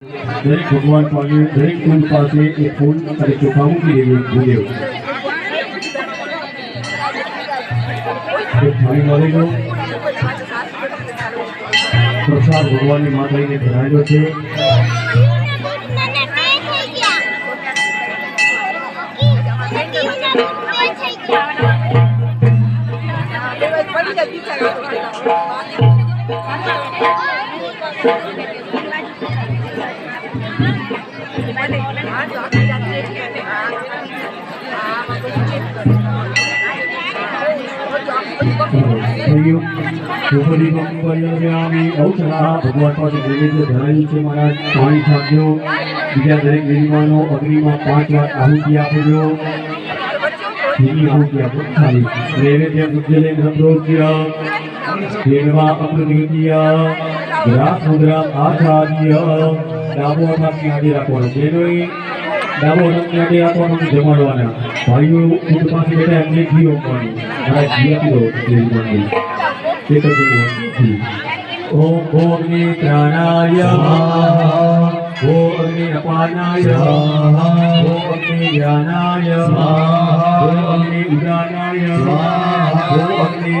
દરેક ભગવાન પાસે, દરેક ફૂલ પાસે એક ફૂલ અને ચોખા મૂકી દેવી ભૂલ્યો મળી ગયો પ્રસાદ ભગવાનની માતાજીને ધરાયેલો છે. Thank ચોપડી મંગળયામી ઔષધા ભગવાન પાસે નૈવેદ્ય ધરાયું છે મારા પાણી છાપજો બીજા દરેક વિદ્વાનો અગ્નિમાં પાંચ વાર આહુતિ આપજો બીજી આહુતિ આપો નમ્રોજ્ય દેવા અમૃતિય ગ્રાસ મુદ્રા આચાર્ય ડાબો આડી રાખવાનો બેનોએ ડાબો હાથની આડી રાખવાનો અને જમાડવાના ભાઈઓ ઊંટ પાસે બેઠા એમને ઘી આપવાનું મારા ઘી આપી દો દેવી મંદિર તે તો ઘી ઓમ ભોગને પ્રાણાય ઓમ અગ્નિ અપાનાય ઓમ અગ્નિ જ્ઞાનાય ઓમ અગ્નિ ઉદાનાય ઓમ અગ્નિ